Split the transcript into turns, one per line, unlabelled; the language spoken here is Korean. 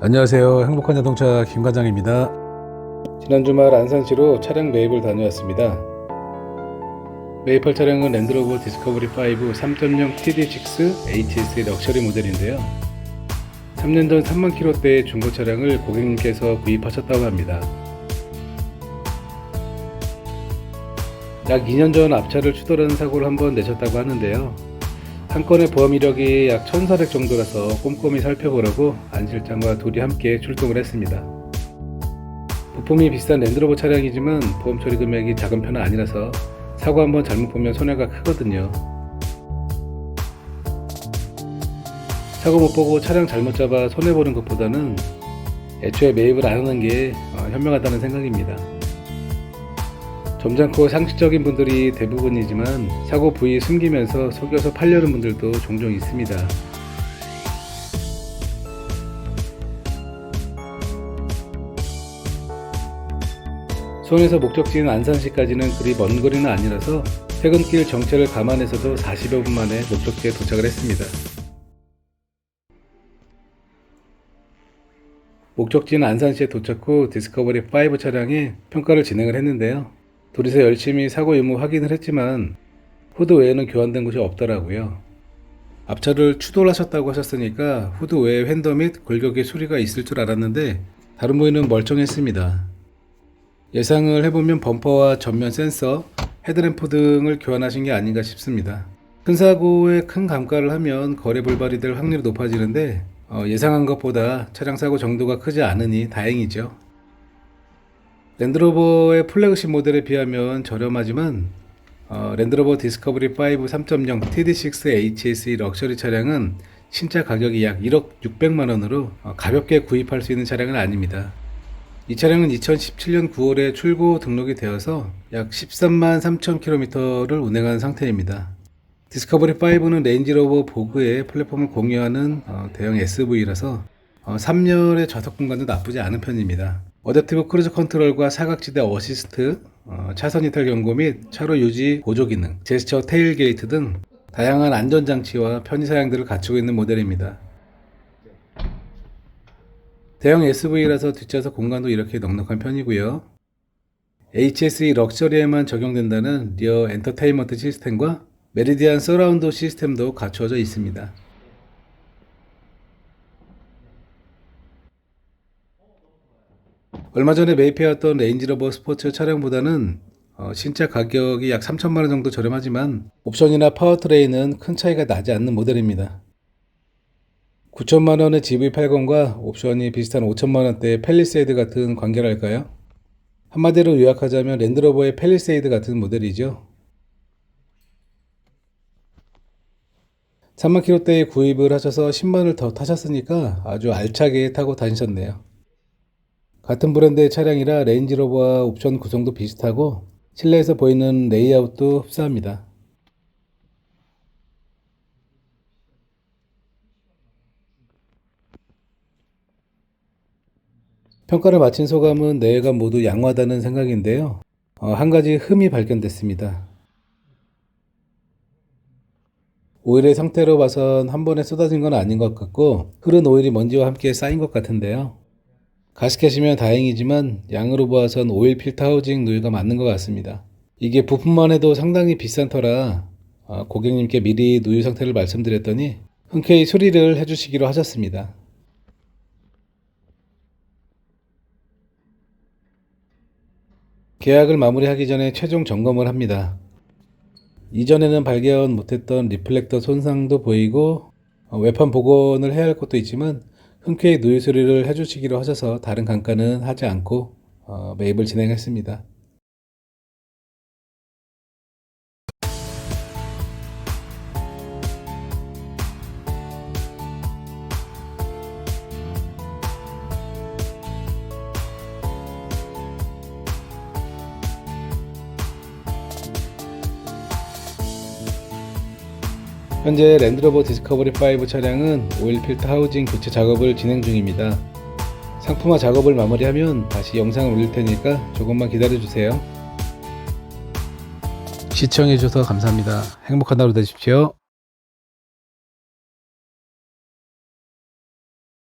안녕하세요. 행복한 자동차 김과장입니다. 지난 주말 안산시로 차량 매입을 다녀왔습니다. 매입할 차량은 랜드로버 디스커버리 5 3.0 TD6 HS의 럭셔리 모델인데요. 3년 전 3만 킬로대의 중고 차량을 고객님께서 구입하셨다고 합니다. 약 2년 전 앞차를 추돌하는 사고를 한번 내셨다고 하는데요. 한 건의 보험 이력이 약 1,400 정도라서 꼼꼼히 살펴보려고 안 실장과 둘이 함께 출동을 했습니다. 부품이 비싼 랜드로버 차량이지만 보험 처리 금액이 작은 편은 아니라서 사고 한번 잘못 보면 손해가 크거든요. 사고 못 보고 차량 잘못 잡아 손해 보는 것보다는 애초에 매입을 안 하는 게 어, 현명하다는 생각입니다. 점잖고 상식적인 분들이 대부분이지만 사고 부위 숨기면서 속여서 팔려는 분들도 종종 있습니다. 손에서 목적지인 안산시까지는 그리 먼 거리는 아니라서 퇴근길 정체를 감안해서도 40여 분 만에 목적지에 도착을 했습니다. 목적지인 안산시에 도착 후 디스커버리 5 차량에 평가를 진행을 했는데요. 둘이서 열심히 사고 유무 확인을 했지만 후드 외에는 교환된 곳이 없더라고요. 앞차를 추돌 하셨다고 하셨으니까 후드 외에 휀더 및 골격의 수리가 있을 줄 알았는데 다른 부위는 멀쩡했습니다. 예상을 해보면 범퍼와 전면 센서, 헤드램프 등을 교환하신 게 아닌가 싶습니다. 큰 사고에 큰 감가를 하면 거래 불발이 될 확률이 높아지는데 어, 예상한 것보다 차량 사고 정도가 크지 않으니 다행이죠. 랜드로버의 플래그십 모델에 비하면 저렴하지만 어, 랜드로버 디스커버리 5 3.0 TD6 HSE 럭셔리 차량은 신차 가격이 약 1억 600만 원으로 어, 가볍게 구입할 수 있는 차량은 아닙니다. 이 차량은 2017년 9월에 출고 등록이 되어서 약 13만 3천 킬로미터를 운행한 상태입니다. 디스커버리 5는 레인지로버 보그의 플랫폼을 공유하는 어, 대형 SUV라서 3열의 좌석 공간도 나쁘지 않은 편입니다. 어댑티브 크루즈 컨트롤과 사각지대 어시스트, 어, 차선 이탈 경고 및 차로 유지 보조 기능, 제스처 테일 게이트 등 다양한 안전장치와 편의사양들을 갖추고 있는 모델입니다. 대형 SUV라서 뒷좌석 공간도 이렇게 넉넉한 편이고요. HSE 럭셔리에만 적용된다는 리어 엔터테인먼트 시스템과 메리디안 서라운드 시스템도 갖추어져 있습니다. 얼마 전에 매입해왔던 레인지로버 스포츠 차량보다는 어, 신차 가격이 약 3천만 원 정도 저렴하지만 옵션이나 파워트레인은 큰 차이가 나지 않는 모델입니다. 9천만 원의 GV80과 옵션이 비슷한 5천만 원대의 펠리세이드 같은 관계랄까요? 한마디로 요약하자면 랜드로버의 펠리세이드 같은 모델이죠. 3만 킬로대에 구입을 하셔서 10만을 더 타셨으니까 아주 알차게 타고 다니셨네요. 같은 브랜드의 차량이라 레인지로버와 옵션 구성도 비슷하고 실내에서 보이는 레이아웃도 흡사합니다. 평가를 마친 소감은 내외가 모두 양호하다는 생각인데요. 어, 한 가지 흠이 발견됐습니다. 오일의 상태로 봐선 한 번에 쏟아진 건 아닌 것 같고 흐른 오일이 먼지와 함께 쌓인 것 같은데요. 가스켓이면 다행이지만 양으로 보아선 오일 필터 하우징 누유가 맞는 것 같습니다. 이게 부품만 해도 상당히 비싼 터라 어, 고객님께 미리 누유 상태를 말씀드렸더니 흔쾌히 수리를 해주시기로 하셨습니다. 계약을 마무리하기 전에 최종 점검을 합니다. 이전에는 발견 못했던 리플렉터 손상도 보이고 어, 외판 복원을 해야 할 것도 있지만 흔쾌히 누유 수리를 해주시기로 하셔서 다른 감가는 하지 않고 어, 매입을 진행했습니다. 현재 랜드로버 디스커버리 5 차량은 오일 필터 하우징 교체 작업을 진행 중입니다. 상품화 작업을 마무리하면 다시 영상을 올릴 테니까 조금만 기다려 주세요. 시청해 주셔서 감사합니다. 행복한 하루 되십시오.